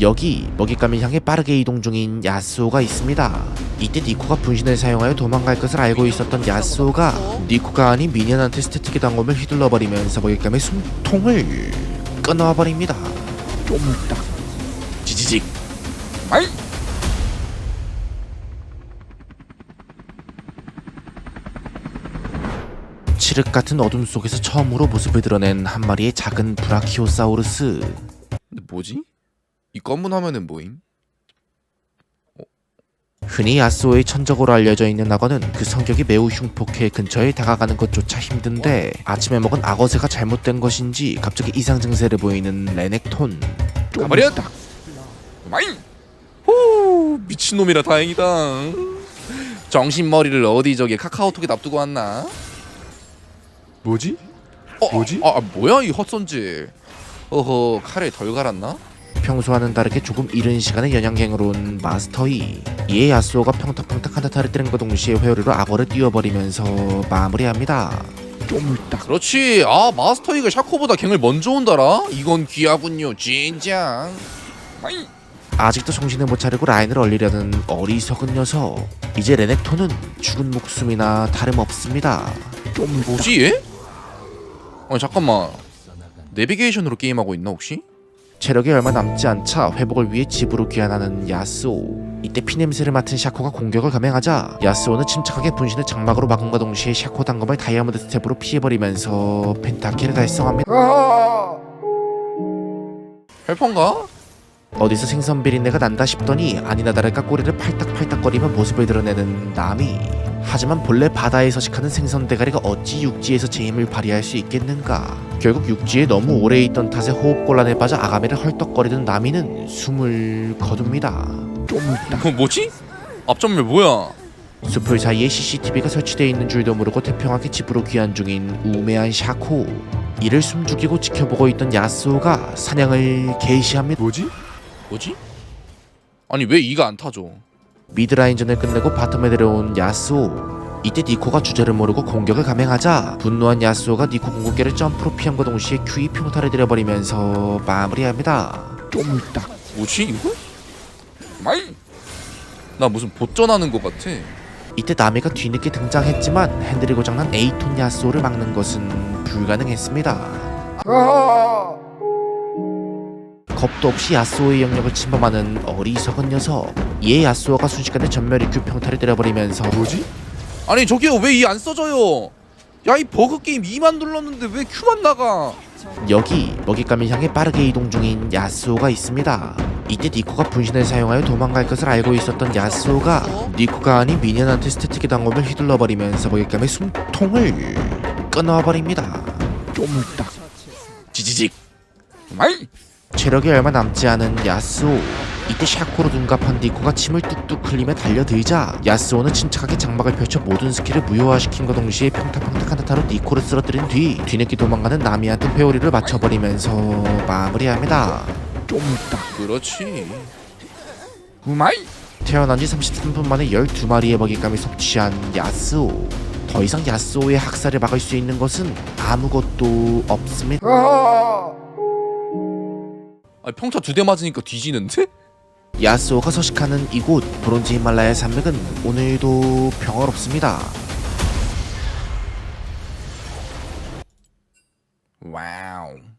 여기 먹잇감을 향해 빠르게 이동 중인 야스오가 있습니다. 이때 니코가 분신을 사용하여 도망갈 것을 알고 있었던 야스오가 니코가 아닌 미니언한테 스태틱의 당검을 휘둘러버리면서 먹잇감의 숨통을 끊어버립니다. 좀 딱. 지지직 아이. 칠흑 같은 어둠 속에서 처음으로 모습을 드러낸 한 마리의 작은 브라키오사우루스 근데 뭐지? 이 검은 화면은 뭐임? 흔히 야스오의 천적으로 알려져 있는 악어는 그 성격이 매우 흉폭해 근처에 다가가는 것조차 힘든데 아침에 먹은 악어새가 잘못된 것인지 갑자기 이상 증세를 보이는 레넥톤 가버려 딱. 마인. 호 미친놈이라 다행이다. 정신머리를 어디 저기 카카오톡에 납두고 왔나? 뭐지? 어, 뭐지? 아, 아 뭐야 이 헛손질. 어허 칼에 덜 갈았나? 평소와는 다르게 조금 이른 시간에 연양갱으로 온 마스터이 이에 야스오가 평탁평탁 한타타를 때린과 동시에 회오리로 악어를 띄워버리면서 마무리합니다 좀 딱. 그렇지. 아 마스터 이글 샤코보다 갱을 먼저 온다라. 이건 귀하군요. 진짜. 마인. 아직도 정신을 못 차리고 라인을 얼리려는 어리석은 녀석 이제 레넥톤은 죽은 목숨이나 다름없습니다 좀 뭐지 얘? 아니 잠깐만. 내비게이션으로 게임하고 있나 혹시? 체력이 얼마 남지 않자 회복을 위해 집으로 귀환하는 야스오 이때 피냄새를 맡은 샤코가 공격을 감행하자 야스오는 침착하게 분신을 장막으로 막음과 동시에 샤코 단검을 다이아몬드 스텝으로 피해버리면서 펜타키를 달성합니다 헬퍼인가? 어디서 생선 비린내가 난다 싶더니 아니나 다를까 꼬리를 팔딱팔딱거리며 모습을 드러내는 나미 하지만 본래 바다에 서식하는 생선 대가리가 어찌 육지에서 제 힘을 발휘할 수 있겠는가 결국 육지에 너무 오래 있던 탓에 호흡곤란에 빠져 아가미를 헐떡거리던 나미는 숨을 거둡니다. 어, 뭐지? 앞전면 뭐야? 숲을 사이에 CCTV가 설치되어 있는 줄도 모르고 태평하게 집으로 귀환 중인 우매한 샤코 이를 숨죽이고 지켜보고 있던 야스오가 사냥을 개시합니다 뭐지? 뭐지? 아니 왜 이가 안 타죠? 미드라인전을 끝내고 바텀에 내려온 야스오 이때 니코가 주제를 모르고 공격을 감행하자 분노한 야스오가 니코 궁극기를 점프로 피함과 동시에 Q2 평타를 들여버리면서 마무리합니다 좀 딱. 뭐지 이거? 마인. 나 무슨 보전하는 것 같아. 이때 나미가 뒤늦게 등장했지만 핸들이 고장난 에이톤 야스오를 막는 것은 불가능했습니다 겁도 없이 야스오의 영역을 침범하는 어리석은 녀석 이에 야스오가 순식간에 전멸 EQ 평타를 때려버리면서 뭐지? 아니 저기요 왜 이 안 써져요? 야 이 버그 게임 2만 눌렀는데 왜 Q만 나가? 여기 먹잇감을 향해 빠르게 이동 중인 야스오가 있습니다. 이때 니코가 분신을 사용하여 도망갈 것을 알고 있었던 야스오가 니코가 아닌 미니언한테 스태틱의 당검을 휘둘러버리면서 먹잇감의 숨통을 끊어버립니다. 좀 딱. 지지직. 마인. 체력이 얼마 남지 않은 야스오 이때 샤코로 둔갑한 니코가 침을 뚝뚝 흘리며 달려들자 야스오는 침착하게 장막을 펼쳐 모든 스킬을 무효화시킨과 동시에 평타평탁한 듯하로 니코를 쓰러뜨린 뒤 뒤늦게 도망가는 나미한테 회오리를 맞춰버리면서 마무리합니다 좀 딱. 그렇지. 마인. 태어난 지 33분 만에 12마리의 먹잇감이 섭취한 야스오 더 이상 야스오의 학살을 막을 수 있는 것은 아무것도 없습니다 아니, 평차 두대 맞으니까 뒤지는데? 야스오가 서식하는 이곳 브론즈 히말라야 산맥은 오늘도 평화롭습니다. 와우.